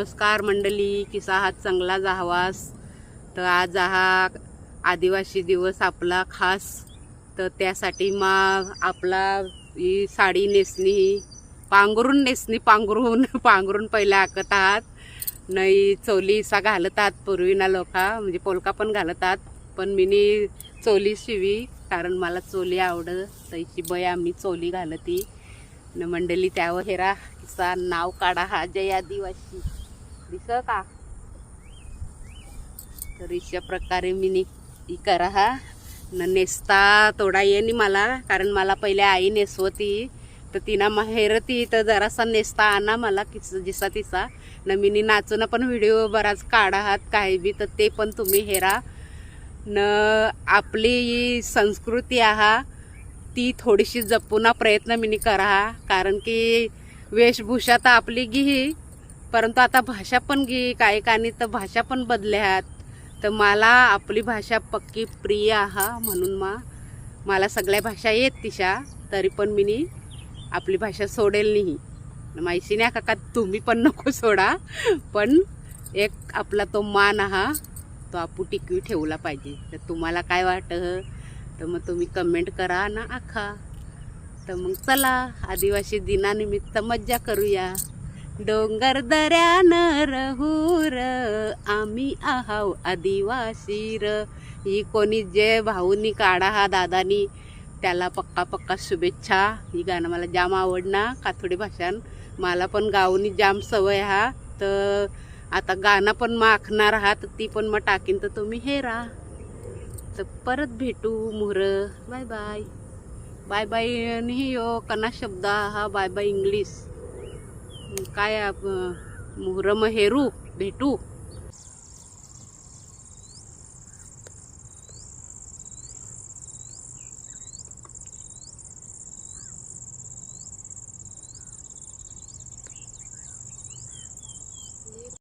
नमस्कार मंडळी किसा हा चांगला जाहवास. तर आज हा आदिवासी दिवस आपला खास. तर त्यासाठी मग आपला ही साडी नेसणी ही पांघरून नेसणी पांघरून पांघरून पहिला आखत आहात. नाही चोलीसा घालत आहात पूर्वीना लोका म्हणजे पोलका पण घालत आहात. पण मिनी चोली शिवी कारण मला चोली आवडत तैची बय आम्ही चोली घालती. न मंडळी त्यावर हेरा किसा नाव काढा हा जय आदिवासी. दिस का तर अशा प्रकारे मी नी करा. हा न नेसता थोडा ये मला कारण मला पहिले आई नेसवती तर तिना माहेरती तर जरासा नेसता आणा मला किस जिसा तिसा. न मिनी नाचून पण व्हिडिओ बराच काढा आहात काही बी तर ते पण तुम्ही हेरा. न आपली संस्कृती आहा ती थोडीशी जपून प्रयत्न मिनी करा कारण की वेशभूषा तर आपली घी. परंतु आता भाषा पण घे काही कानी तर भाषा पण बदल्यात. तर मला आपली भाषा पक्की प्रिय आहा म्हणून मा मला सगळ्या भाषा येत तिशा तरी पण मी आपली भाषा सोडेल नाही. माहिती नाही काका तुम्ही पण नको सोडा. पण एक आपला तो मान आहा तो आपू टिकवी ठेवला पाहिजे. तर तुम्हाला काय वाटतं? तर मग तुम्ही कमेंट करा ना आखा. तर मग चला आदिवासी दिनानिमित्त मज्जा करूया. डोंगर दऱ्यानं रहूर आम्ही आहाव आदिवासी र ही कोणी जे भाऊनी काढा हा दादानी त्याला पक्का पक्का शुभेच्छा. ही गाणं मला जाम आवडणार काथोडी भाषान. मला पण गावनी जाम सवय हा. तर आता गाणं पण मग आखणार हा तर ती पण मग टाकीन तर तुम्ही हेरा. तर परत भेटू मोहर बाय बाय. बाय बाय नाही यो कना शब्द हा बाय बाय इंग्लिश. काय रम हेरू भेटू.